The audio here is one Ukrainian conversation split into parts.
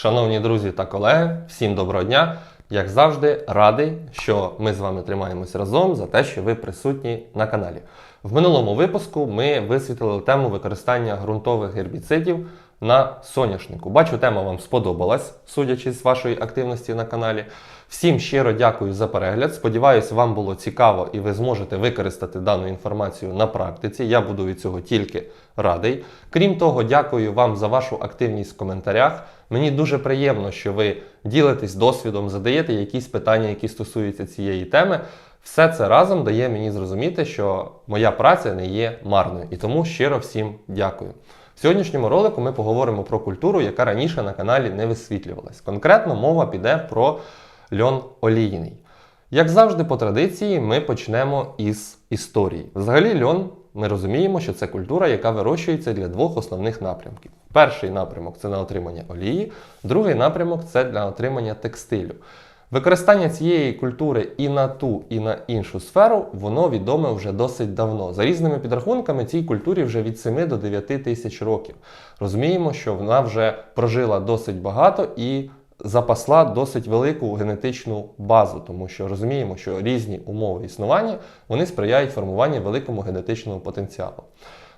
Шановні друзі та колеги, всім доброго дня! Як завжди, радий, що ми з вами тримаємось разом за те, що ви присутні на каналі. В минулому випуску ми висвітлили тему використання ґрунтових гербіцидів на соняшнику. Бачу, тема вам сподобалась, судячи з вашої активності на каналі. Всім щиро дякую за перегляд. Сподіваюсь, вам було цікаво і ви зможете використати дану інформацію на практиці. Я буду від цього тільки радий. Крім того, дякую вам за вашу активність в коментарях. Мені дуже приємно, що ви ділитесь досвідом, задаєте якісь питання, які стосуються цієї теми. Все це разом дає мені зрозуміти, що моя праця не є марною. І тому щиро всім дякую. В сьогоднішньому ролику ми поговоримо про культуру, яка раніше на каналі не висвітлювалась. Конкретно мова піде про льон олійний. Як завжди, по традиції, ми почнемо із історії. Взагалі, льон ми розуміємо, що це культура, яка вирощується для двох основних напрямків. Перший напрямок це на отримання олії, другий напрямок це для отримання текстилю. Використання цієї культури і на ту, і на іншу сферу, воно відоме вже досить давно. За різними підрахунками, цій культурі вже від 7 до 9 тисяч років. Розуміємо, що вона вже прожила досить багато і запасла досить велику генетичну базу, тому що розуміємо, що різні умови існування вони сприяють формуванню великому генетичному потенціалу.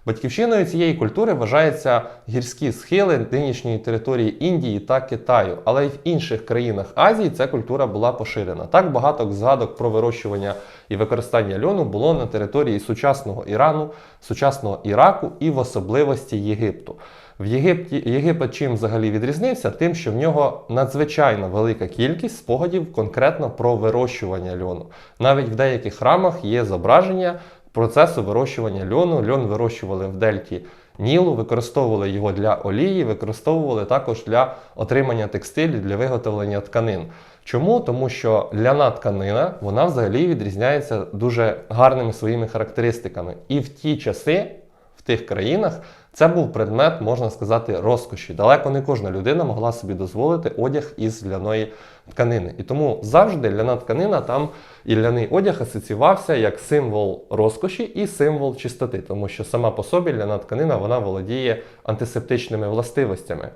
Батьківщиною цієї культури вважаються гірські схили нинішньої території Індії та Китаю, але й в інших країнах Азії ця культура була поширена. Так багато згадок про вирощування і використання льону було на території сучасного Ірану, сучасного Іраку і в особливості Єгипту. В Єгипті Єгипет чим взагалі відрізнився? Тим, що в нього надзвичайно велика кількість спогадів конкретно про вирощування льону. Навіть в деяких храмах є зображення процесу вирощування льону. Льон вирощували в дельті Нілу, використовували його для олії, використовували також для отримання текстилю, для виготовлення тканин. Чому? Тому що ляна тканина вона взагалі відрізняється дуже гарними своїми характеристиками. І в ті часи, в тих країнах, це був предмет, можна сказати, розкоші. Далеко не кожна людина могла собі дозволити одяг із ляної тканини. І тому завжди ляна тканина там і ляний одяг асоціювався як символ розкоші і символ чистоти, тому що сама по собі ляна тканина вона володіє антисептичними властивостями.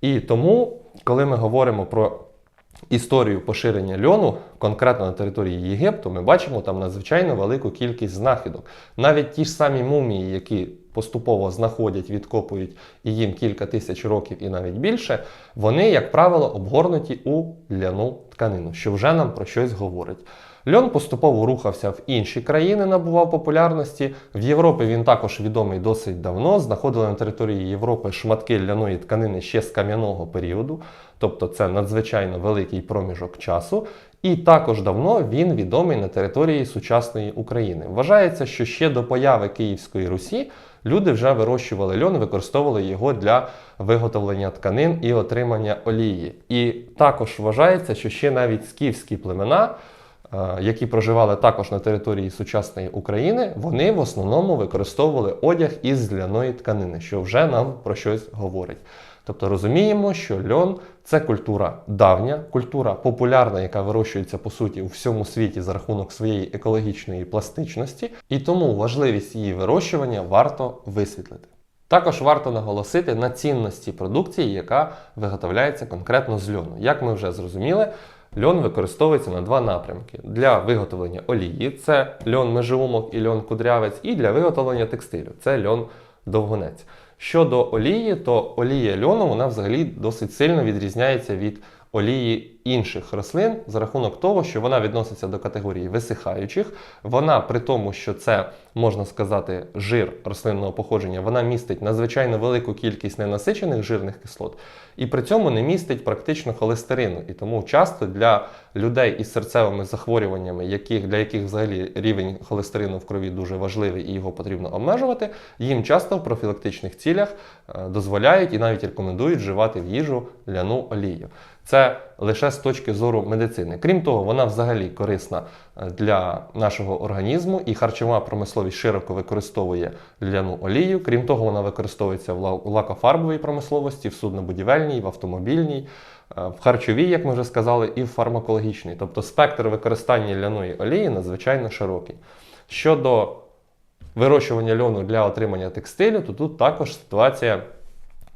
І тому, коли ми говоримо про історію поширення льону, конкретно на території Єгипту, ми бачимо там надзвичайно велику кількість знахідок. Навіть ті ж самі мумії, які поступово знаходять, відкопують і їм кілька тисяч років і навіть більше, вони, як правило, обгорнуті у ляну тканину, що вже нам про щось говорить. Льон поступово рухався в інші країни, набував популярності. В Європі він також відомий досить давно. Знаходили на території Європи шматки ляної тканини ще з кам'яного періоду, тобто це надзвичайно великий проміжок часу. І також давно він відомий на території сучасної України. Вважається, що ще до появи Київської Русі люди вже вирощували льон, використовували його для виготовлення тканин і отримання олії. І також вважається, що ще навіть скіфські племена. Які проживали також на території сучасної України, вони в основному використовували одяг із ляної тканини, що вже нам про щось говорить. Тобто розуміємо, що льон це культура давня, культура популярна, яка вирощується по суті у всьому світі за рахунок своєї екологічної пластичності, і тому важливість її вирощування варто висвітлити. Також варто наголосити на цінності продукції, яка виготовляється конкретно з льону. Як ми вже зрозуміли, льон використовується на два напрямки: для виготовлення олії, це льон межеумок і льон кудрявець, і для виготовлення текстилю це льон довгонець. Щодо олії, то олія льону вона взагалі досить сильно відрізняється від олії інших рослин за рахунок того, що вона відноситься до категорії висихаючих. Вона при тому, що це можна сказати жир рослинного походження, вона містить надзвичайно велику кількість ненасичених жирних кислот, і при цьому не містить практично холестерину. І тому часто для людей із серцевими захворюваннями, яких, для яких взагалі рівень холестерину в крові дуже важливий і його потрібно обмежувати, їм часто в профілактичних цілях е, дозволяють і навіть рекомендують вживати в їжу ляну олію. Це лише з точки зору медицини. Крім того, вона взагалі корисна е, для нашого організму, і харчова промисловість широко використовує ляну олію. Крім того, вона використовується в лакофарбовій промисловості, в суднобудівельній, в автомобільній, е, в харчовій, як ми вже сказали, і в фармакологічній. Тобто спектр використання ляної олії надзвичайно широкий. Щодо вирощування льону для отримання текстилю, то тут також ситуація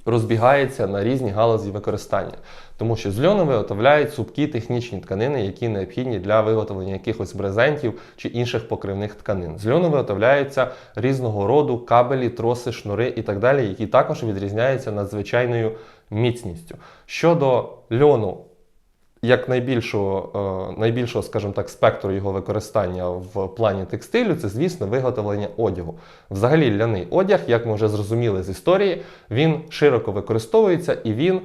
розбігається на різні галузі використання. Тому що з льону виготовляють супкі технічні тканини, які необхідні для виготовлення якихось брезентів чи інших покривних тканин. З льону виготовляються різного роду кабелі, троси, шнури і так далі, які також відрізняються надзвичайною міцністю. Щодо льону, як найбільшого, е, найбільшого, скажімо так, спектру його використання в плані текстилю, це, звісно, виготовлення одягу. Взагалі, ляний одяг, як ми вже зрозуміли з історії, він широко використовується і він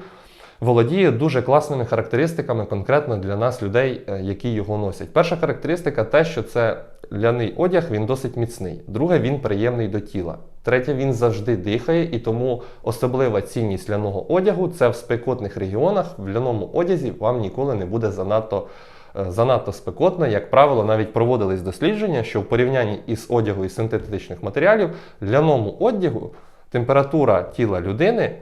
володіє дуже класними характеристиками конкретно для нас, людей, е, які його носять. Перша характеристика те, що це ляний одяг, він досить міцний. Друге, він приємний до тіла. Третє, він завжди дихає, і тому особлива цінність ляного одягу це в спекотних регіонах. В ляному одязі вам ніколи не буде занадто. е, Занадто спекотно, як правило, навіть проводились дослідження, що в порівнянні із одягу із синтетичних матеріалів, ляному одягу температура тіла людини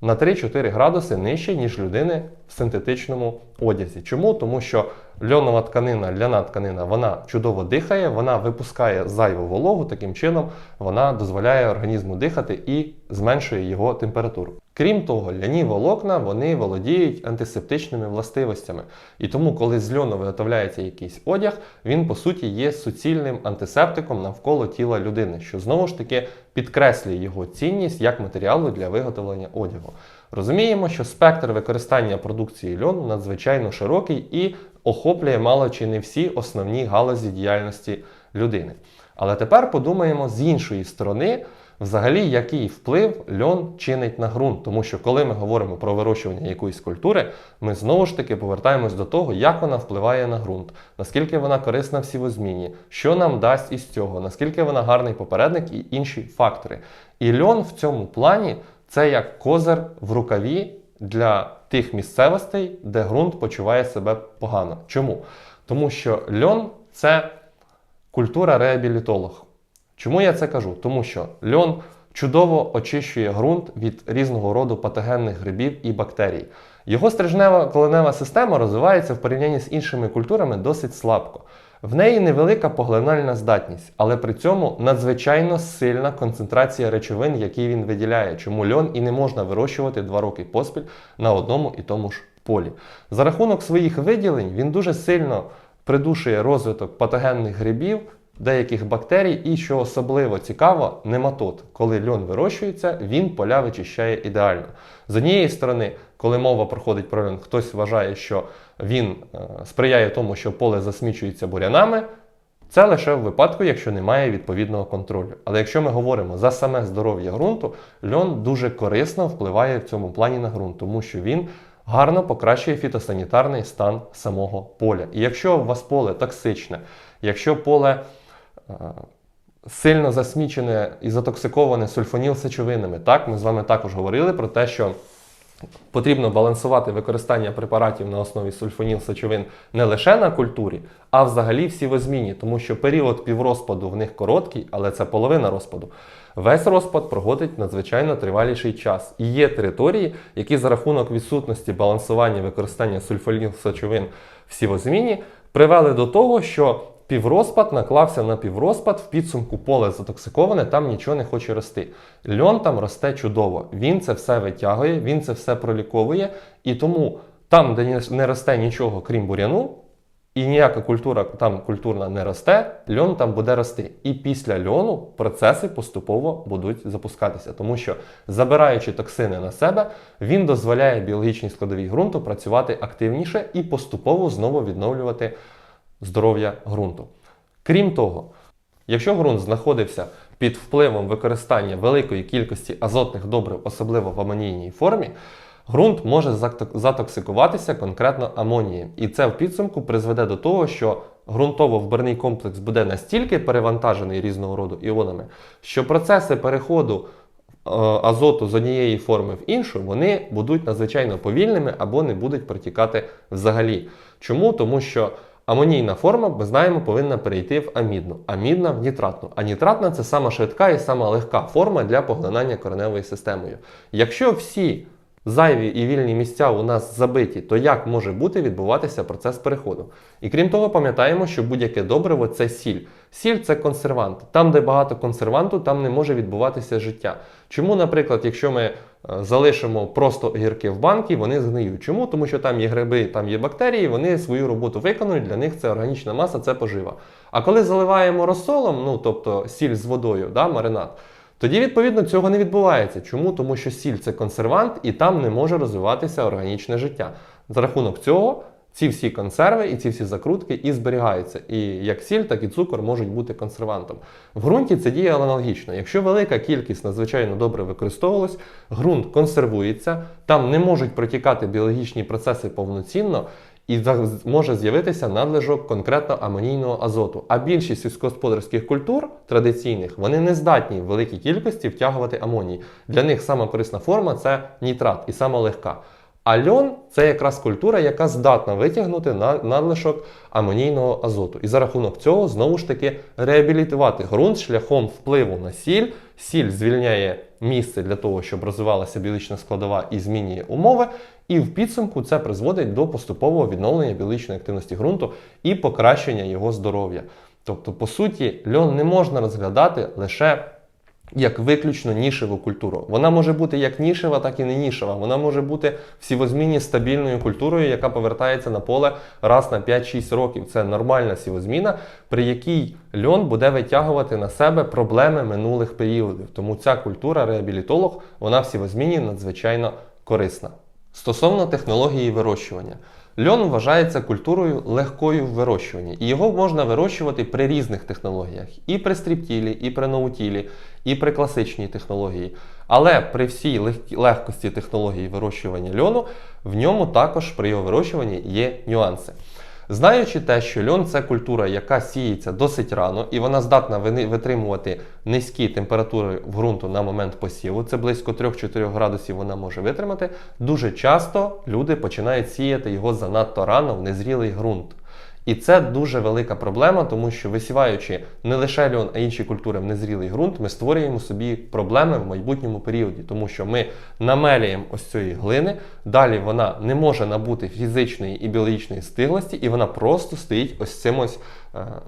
на 3-4 градуси нижче, ніж людини в синтетичному одязі. Чому? Тому що льонова тканина, ляна тканина, вона чудово дихає, вона випускає зайву вологу, таким чином вона дозволяє організму дихати і зменшує його температуру. Крім того, ляні волокна вони володіють антисептичними властивостями. І тому, коли з льону виготовляється якийсь одяг, він по суті є суцільним антисептиком навколо тіла людини, що знову ж таки підкреслює його цінність як матеріалу для виготовлення одягу. Розуміємо, що спектр використання продукції льону надзвичайно широкий і охоплює мало чи не всі основні галузі діяльності людини. Але тепер подумаємо з іншої сторони, взагалі, який вплив льон чинить на ґрунт. Тому що коли ми говоримо про вирощування якоїсь культури, ми знову ж таки повертаємось до того, як вона впливає на ґрунт, наскільки вона корисна в сівозміні, що нам дасть із цього, наскільки вона гарний попередник і інші фактори. І льон в цьому плані це як козир в рукаві для тих місцевостей, де ґрунт почуває себе погано. Чому? Тому що льон це культура реабілітолог. Чому я це кажу? Тому що льон чудово очищує ґрунт від різного роду патогенних грибів і бактерій. Його стрижнева коленева система розвивається в порівнянні з іншими культурами досить слабко. В неї невелика поглинальна здатність, але при цьому надзвичайно сильна концентрація речовин, які він виділяє, чому льон і не можна вирощувати два роки поспіль на одному і тому ж полі. За рахунок своїх виділень він дуже сильно придушує розвиток патогенних грибів, деяких бактерій, і що особливо цікаво, нематод. Коли льон вирощується, він поля вичищає ідеально. З однієї сторони, коли мова проходить про льон, хтось вважає, що він е, сприяє тому, що поле засмічується бурянами. Це лише в випадку, якщо немає відповідного контролю. Але якщо ми говоримо за саме здоров'я ґрунту, льон дуже корисно впливає в цьому плані на ґрунт, тому що він гарно покращує фітосанітарний стан самого поля. І якщо у вас поле токсичне, якщо поле сильно засмічене і затоксиковане сульфоніл-сечовинами, так, ми з вами також говорили про те, що Потрібно балансувати використання препаратів на основі сульфоніл-сечовин не лише на культурі, а взагалі в сівозміні, тому що період піврозпаду в них короткий, але це половина розпаду. Весь розпад проходить надзвичайно триваліший час. І є території, які за рахунок відсутності балансування використання сульфоніл-сечовин в сівозміні привели до того, що Піврозпад наклався на піврозпад, в підсумку поле затоксиковане, там нічого не хоче рости. Льон там росте чудово. Він це все витягує, він це все проліковує. І тому там, де не росте нічого, крім буряну, і ніяка культура там культурна не росте, льон там буде рости. І після льону процеси поступово будуть запускатися, тому що забираючи токсини на себе, він дозволяє біологічній складовій ґрунту працювати активніше і поступово знову відновлювати здоров'я ґрунту. Крім того, якщо ґрунт знаходився під впливом використання великої кількості азотних добрив, особливо в амонійній формі, ґрунт може затоксикуватися конкретно амонієм. І це в підсумку призведе до того, що ґрунтово-вбирний комплекс буде настільки перевантажений різного роду іонами, що процеси переходу е, азоту з однієї форми в іншу, вони будуть надзвичайно повільними або не будуть протікати взагалі. Чому? Тому що амонійна форма, ми знаємо, повинна перейти в амідну, амідна в нітратну. А нітратна це сама швидка і сама легка форма для поглинання кореневою системою. Якщо всі зайві і вільні місця у нас забиті, то як може бути відбуватися процес переходу? І крім того, пам'ятаємо, що будь-яке добриво це сіль. Сіль це консервант. Там, де багато консерванту, там не може відбуватися життя. Чому, наприклад, якщо ми е, залишимо просто огірки в банки, вони згниють. Чому? Тому що там є гриби, там є бактерії, вони свою роботу виконують, для них це органічна маса, це пожива. А коли заливаємо розсолом, ну тобто сіль з водою, да, маринад, тоді, відповідно, цього не відбувається. Чому? Тому що сіль це консервант і там не може розвиватися органічне життя. За рахунок цього ці всі консерви і ці всі закрутки і зберігаються. І як сіль, так і цукор можуть бути консервантом. В ґрунті це діє аналогічно. Якщо велика кількість надзвичайно добре використовувалась, ґрунт консервується, там не можуть протікати біологічні процеси повноцінно. І може з'явитися надлишок конкретно амонійного азоту. А більшість сільськогосподарських культур традиційних вони не здатні в великій кількості втягувати амоній. Для них сама корисна форма це нітрат і сама легка. А льон це якраз культура, яка здатна витягнути на- надлишок амонійного азоту. І за рахунок цього знову ж таки реабілітувати ґрунт шляхом впливу на сіль. Сіль звільняє місце для того, щоб розвивалася біологічна складова і змінює умови. І в підсумку це призводить до поступового відновлення біологічної активності ґрунту і покращення його здоров'я. Тобто, по суті, льон не можна розглядати лише як виключно нішеву культуру. Вона може бути як нішева, так і не нішева. Вона може бути сівозмінні стабільною культурою, яка повертається на поле раз на 5-6 років. Це нормальна сівозміна, при якій льон буде витягувати на себе проблеми минулих періодів. Тому ця культура, реабілітолог, вона в сівозміні надзвичайно корисна. Стосовно технології вирощування. Льон вважається культурою легкою в вирощуванні, і його можна вирощувати при різних технологіях: і при стріптілі, і при ноутілі, і при класичній технології. Але при всій легкості технології вирощування льону, в ньому також при його вирощуванні є нюанси. Знаючи те, що льон це культура, яка сіється досить рано, і вона здатна витримувати низькі температури в ґрунту на момент посіву, це близько 3-4 градусів вона може витримати. Дуже часто люди починають сіяти його занадто рано в незрілий ґрунт. І це дуже велика проблема, тому що висіваючи не лише льон, а інші культури в незрілий ґрунт, ми створюємо собі проблеми в майбутньому періоді, тому що ми намелюємо ось цієї глини, далі вона не може набути фізичної і біологічної стиглості, і вона просто стоїть ось цим ось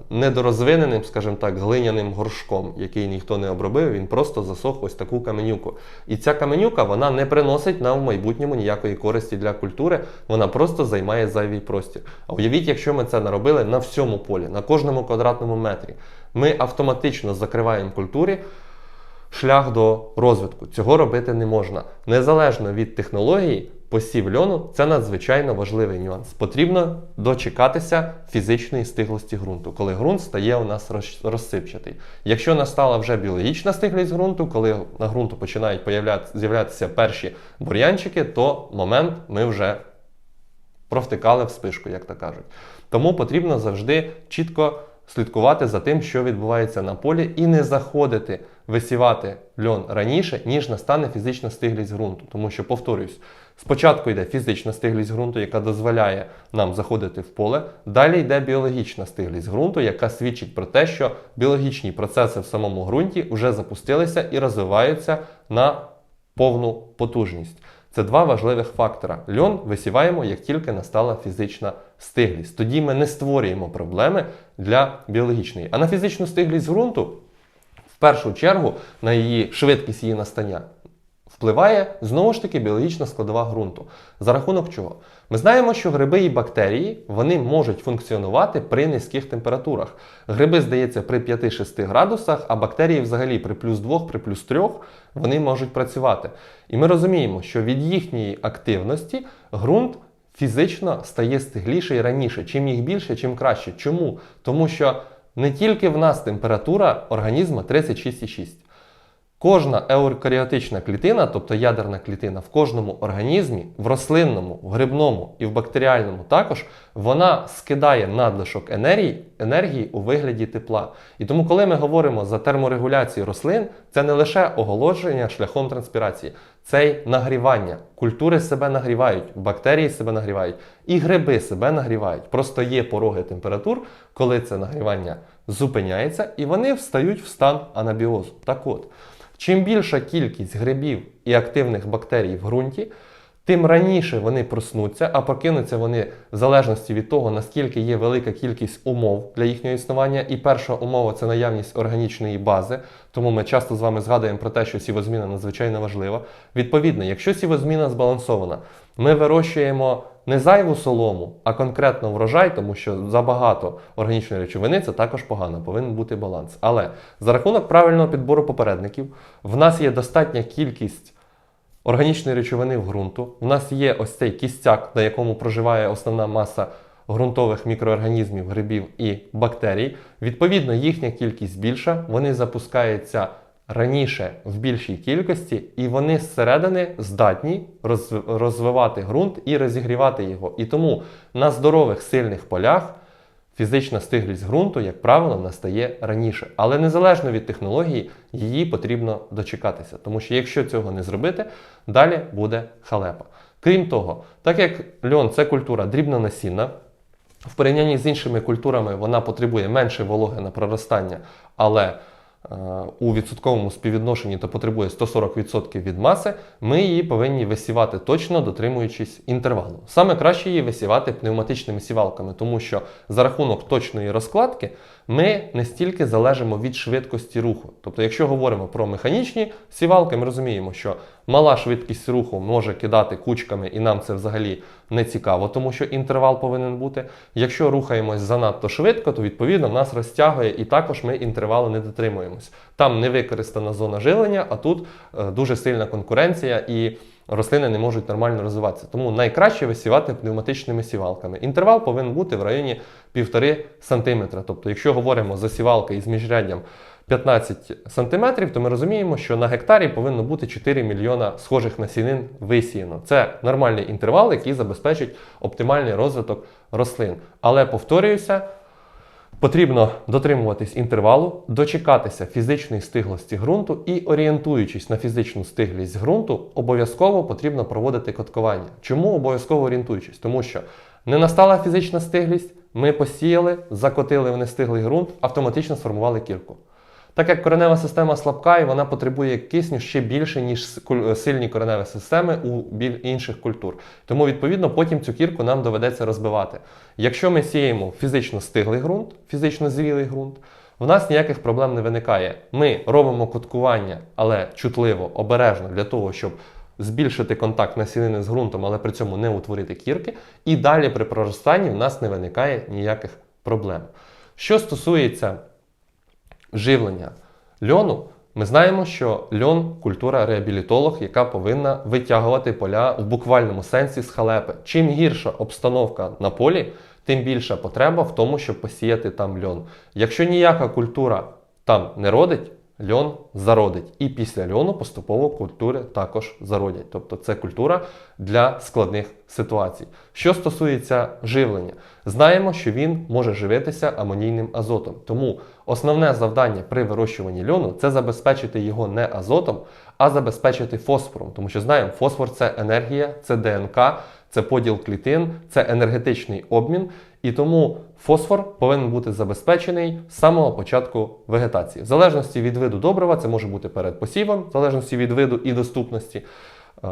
недорозвиненим, скажімо так, глиняним горшком, який ніхто не обробив, він просто засох ось таку каменюку. І ця каменюка вона не приносить нам в майбутньому ніякої користі для культури, вона просто займає зайвий простір. А уявіть, якщо ми це наробили на всьому полі, на кожному квадратному метрі, ми автоматично закриваємо культурі шлях до розвитку. Цього робити не можна. Незалежно від технології, посів льону це надзвичайно важливий нюанс. Потрібно дочекатися фізичної стиглості ґрунту, коли ґрунт стає у нас розсипчатий. Якщо настала вже біологічна стиглість ґрунту, коли на ґрунту починають з'являтися перші бур'янчики, то момент ми вже провтикали в спишку, як то кажуть. Тому потрібно завжди чітко слідкувати за тим, що відбувається на полі, і не заходити висівати льон раніше, ніж настане фізична стиглість ґрунту. Тому що, повторюсь, спочатку йде фізична стиглість ґрунту, яка дозволяє нам заходити в поле. Далі йде біологічна стиглість ґрунту, яка свідчить про те, що біологічні процеси в самому ґрунті вже запустилися і розвиваються на повну потужність. Це два важливих фактора. Льон висіваємо, як тільки настала фізична стиглість. Тоді ми не створюємо проблеми для біологічної. А на фізичну стиглість ґрунту, першу чергу, на її швидкість її настання, впливає знову ж таки біологічна складова ґрунту. За рахунок чого? Ми знаємо, що гриби і бактерії вони можуть функціонувати при низьких температурах. Гриби, здається, при 5-6 градусах, а бактерії взагалі при плюс 2, при плюс 3 вони можуть працювати. І ми розуміємо, що від їхньої активності ґрунт фізично стає стигліший раніше. Чим їх більше, чим краще. Чому? Тому що не тільки в нас температура організму 36,6. Кожна еукаріотична клітина, тобто ядерна клітина, в кожному організмі, в рослинному, в грибному і в бактеріальному також, вона скидає надлишок енергії, енергії у вигляді тепла. І тому, коли ми говоримо за терморегуляцію рослин, це не лише оголодження шляхом транспірації, це й нагрівання. Культури себе нагрівають, бактерії себе нагрівають, і гриби себе нагрівають. Просто є пороги температур, коли це нагрівання зупиняється, і вони встають в стан анабіозу. Так от. Чим більша кількість грибів і активних бактерій в ґрунті, тим раніше вони проснуться, а прокинуться вони в залежності від того, наскільки є велика кількість умов для їхнього існування. І перша умова це наявність органічної бази. Тому ми часто з вами згадуємо про те, що сівозміна надзвичайно важлива. Відповідно, якщо сівозміна збалансована, ми вирощуємо не зайву солому, а конкретно врожай, тому що забагато органічної речовини це також погано, повинен бути баланс. Але за рахунок правильного підбору попередників, в нас є достатня кількість органічної речовини в ґрунту. У нас є ось цей кістяк, на якому проживає основна маса ґрунтових мікроорганізмів, грибів і бактерій. Відповідно, їхня кількість більша, вони запускаються раніше в більшій кількості, і вони зсередини здатні розвивати ґрунт і розігрівати його. І тому на здорових сильних полях фізична стиглість ґрунту, як правило, настає раніше. Але незалежно від технології, її потрібно дочекатися. Тому що якщо цього не зробити, далі буде халепа. Крім того, так як льон це культура дрібнонасінна, в порівнянні з іншими культурами вона потребує менше вологи на проростання, але у відсотковому співвідношенні то потребує 140% від маси, ми її повинні висівати точно, дотримуючись інтервалу. Саме краще її висівати пневматичними сівалками, тому що за рахунок точної розкладки ми не стільки залежимо від швидкості руху. Тобто, якщо говоримо про механічні сівалки, ми розуміємо, що мала швидкість руху може кидати кучками, і нам це взагалі не цікаво, тому що інтервал повинен бути. Якщо рухаємось занадто швидко, то відповідно нас розтягує і також ми інтервалу не дотримуємось. Там не використана зона живлення, а тут е, дуже сильна конкуренція і рослини не можуть нормально розвиватися. Тому найкраще висівати пневматичними сівалками. Інтервал повинен бути в районі 1,5 см. Тобто, якщо говоримо за сівалки із міжряддям 15 см, то ми розуміємо, що на гектарі повинно бути 4 мільйона схожих насінин висіяно. Це нормальний інтервал, який забезпечить оптимальний розвиток рослин. Але повторююся. Потрібно дотримуватись інтервалу, дочекатися фізичної стиглості ґрунту і, орієнтуючись на фізичну стиглість ґрунту, обов'язково потрібно проводити коткування. Чому обов'язково орієнтуючись? Тому що не настала фізична стиглість, ми посіяли, закотили в нестиглий ґрунт, автоматично сформували кірку. Так як коренева система слабка і вона потребує кисню ще більше, ніж сильні кореневі системи у інших культур. Тому, відповідно, потім цю кірку нам доведеться розбивати. Якщо ми сіємо фізично стиглий ґрунт, фізично зрілий ґрунт, в нас ніяких проблем не виникає. Ми робимо коткування, але чутливо, обережно для того, щоб збільшити контакт насінини з ґрунтом, але при цьому не утворити кірки. І далі при проростанні в нас не виникає ніяких проблем. Що стосується живлення льону, ми знаємо, що льон культура реабілітолог, яка повинна витягувати поля в буквальному сенсі з халепи. Чим гірша обстановка на полі, тим більша потреба в тому, щоб посіяти там льон. Якщо ніяка культура там не родить, льон зародить. І після льону поступово культури також зародять. Тобто це культура для складних ситуацій. Що стосується живлення, знаємо, що він може живитися амонійним азотом. Тому основне завдання при вирощуванні льону це забезпечити його не азотом, а забезпечити фосфором. Тому що знаємо, фосфор це енергія, це ДНК, це поділ клітин, це енергетичний обмін. І тому фосфор повинен бути забезпечений з самого початку вегетації. В залежності від виду добрива, це може бути перед посівом, в залежності від виду і доступності, е,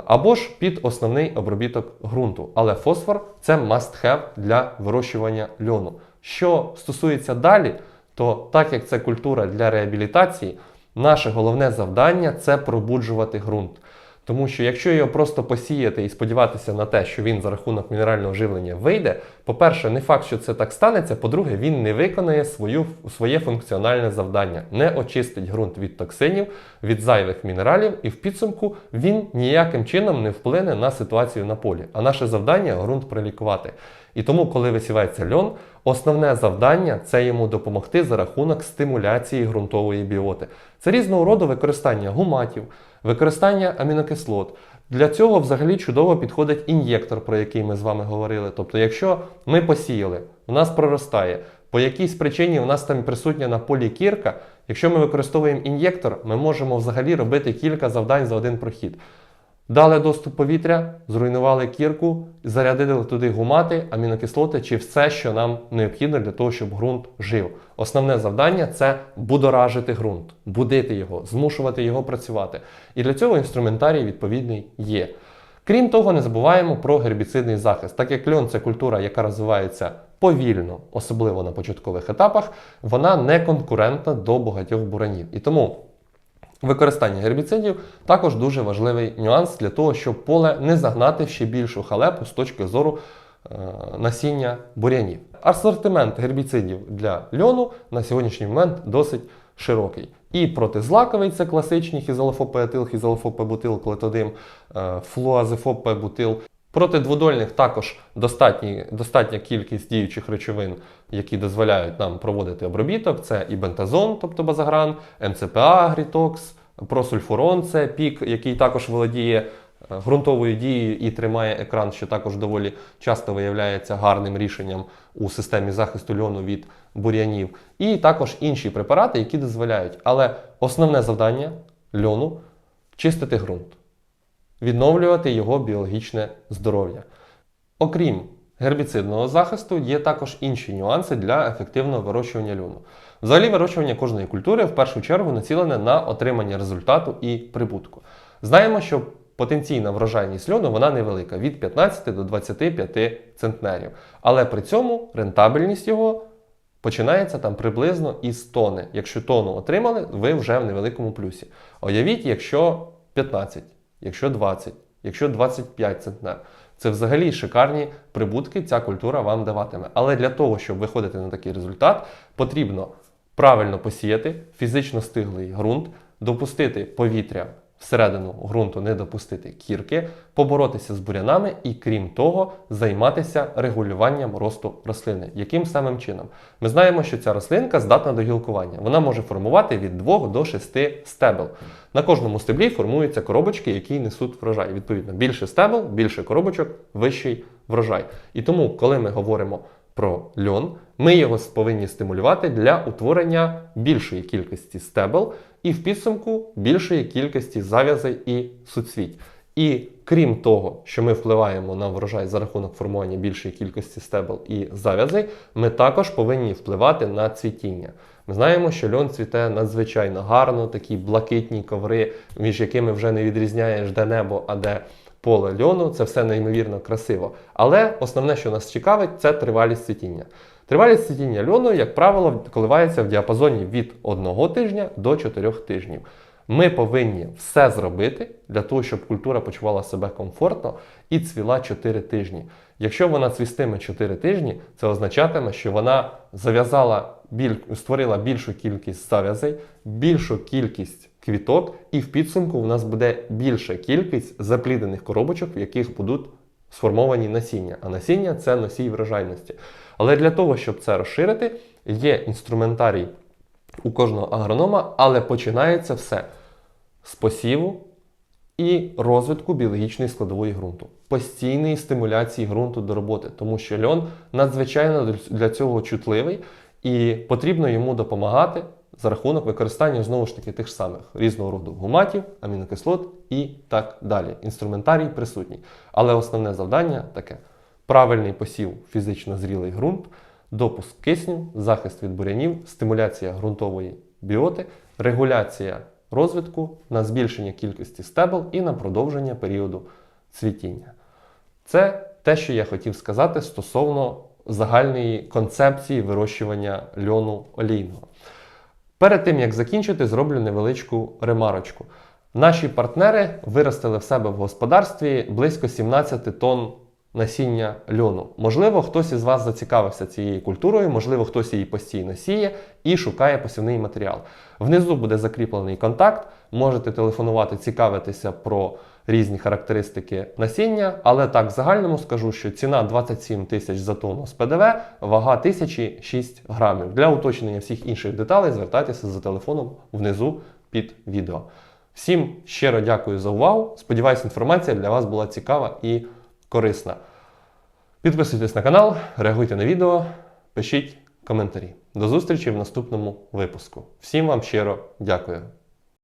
або ж під основний обробіток ґрунту. Але фосфор це must have для вирощування льону. Що стосується далі, то так як це культура для реабілітації, наше головне завдання це пробуджувати ґрунт. Тому що якщо його просто посіяти і сподіватися на те, що він за рахунок мінерального живлення вийде, по-перше, не факт, що це так станеться. По-друге, він не виконає свою, своє функціональне завдання, не очистить ґрунт від токсинів, від зайвих мінералів, і в підсумку він ніяким чином не вплине на ситуацію на полі. А наше завдання ґрунт прилікувати. І тому, коли висівається льон, основне завдання це йому допомогти за рахунок стимуляції ґрунтової біоти. Це різного роду використання гуматів, використання амінокислот. Для цього взагалі чудово підходить ін'єктор, про який ми з вами говорили. Тобто, якщо ми посіяли, у нас проростає, по якійсь причині у нас там присутня на полі кірка, якщо ми використовуємо ін'єктор, ми можемо взагалі робити кілька завдань за один прохід. Дали доступ повітря, зруйнували кірку, зарядили туди гумати, амінокислоти чи все, що нам необхідно для того, щоб ґрунт жив. Основне завдання це будоражити ґрунт, будити його, змушувати його працювати. І для цього інструментарій відповідний є. Крім того, не забуваємо про гербіцидний захист. Так як льон це культура, яка розвивається повільно, особливо на початкових етапах, вона не конкурентна до багатьох буранів. І тому використання гербіцидів також дуже важливий нюанс для того, щоб поле не загнати ще більшу халепу з точки зору е, насіння бурянів. Асортимент гербіцидів для льону на сьогоднішній момент досить широкий. І протизлаковий це класичні хізалофопеетил, хізалофопебутил, клетодим, е, флуазифопебутил. Проти дводольних також достатня кількість діючих речовин, які дозволяють нам проводити обробіток. Це і бентазон, тобто базагран, МЦПА, агрітокс, просульфурон це пік, який також володіє е, ґрунтовою дією і тримає екран, що також доволі часто виявляється гарним рішенням у системі захисту льону від бур'янів. І також інші препарати, які дозволяють. Але основне завдання льону чистити ґрунт відновлювати його біологічне здоров'я. Окрім гербіцидного захисту, є також інші нюанси для ефективного вирощування льону. Взагалі, вирощування кожної культури в першу чергу націлене на отримання результату і прибутку. Знаємо, що потенційна врожайність льону вона невелика від 15 до 25 центнерів. Але при цьому рентабельність його починається там приблизно із тони. Якщо тону отримали, ви вже в невеликому плюсі. Уявіть, якщо 15 якщо 20, якщо 25 центнер. Це взагалі шикарні прибутки ця культура вам даватиме. Але для того, щоб виходити на такий результат, потрібно правильно посіяти фізично стиглий ґрунт, допустити повітря всередину ґрунту, не допустити кірки, поборотися з бурянами і, крім того, займатися регулюванням росту рослини. Яким самим чином? Ми знаємо, що ця рослинка здатна до гілкування. Вона може формувати від 2 до 6 стебел. На кожному стеблі формуються коробочки, які несуть врожай. Відповідно, більше стебел, більше коробочок, вищий врожай. І тому, коли ми говоримо про льон, ми його повинні стимулювати для утворення більшої кількості стебел і в підсумку більшої кількості зав'язей і суцвіть. І крім того, що ми впливаємо на врожай за рахунок формування більшої кількості стебел і зав'язей, ми також повинні впливати на цвітіння. Ми знаємо, що льон цвіте надзвичайно гарно, такі блакитні коври, між якими вже не відрізняєш де небо, а де поле льону. Це все неймовірно красиво. Але основне, що нас цікавить, це тривалість цвітіння. Тривалість цвітіння льону, як правило, коливається в діапазоні від 1 тижня до 4 тижнів. Ми повинні все зробити для того, щоб культура почувала себе комфортно і цвіла 4 тижні. Якщо вона цвістиме 4 тижні, це означатиме, що вона зав'язала біль, створила більшу кількість зав'язей, більшу кількість квіток, і в підсумку у нас буде більша кількість запліднених коробочок, в яких будуть сформовані насіння. А насіння це носій врожайності. Але для того, щоб це розширити, є інструментарій у кожного агронома, але починається все з посіву і розвитку біологічної складової ґрунту, постійної стимуляції ґрунту до роботи, тому що льон надзвичайно для цього чутливий і потрібно йому допомагати за рахунок використання знову ж таки тих ж самих різного роду гуматів, амінокислот і так далі. Інструментарій присутній. Але основне завдання таке: правильний посів фізично зрілий ґрунт, допуск кисню, захист від бурянів, стимуляція ґрунтової біоти, регуляція розвитку на збільшення кількості стебел і на продовження періоду цвітіння. Це те, що я хотів сказати стосовно загальної концепції вирощування льону олійного. Перед тим як закінчити, зроблю невеличку ремарочку. Наші партнери виростили в себе в господарстві близько 17 тонн насіння льону. Можливо, хтось із вас зацікавився цією культурою, можливо, хтось її постійно сіє і шукає посівний матеріал. Внизу буде закріплений контакт, можете телефонувати, цікавитися про різні характеристики насіння, але так в загальному скажу, що ціна 27 тисяч за тонну з ПДВ, вага 1006 грамів. Для уточнення всіх інших деталей звертайтеся за телефоном внизу під відео. Всім щиро дякую за увагу. Сподіваюсь, інформація для вас була цікава і корисна. Підписуйтесь на канал, реагуйте на відео, пишіть коментарі. До зустрічі в наступному випуску. Всім вам щиро дякую.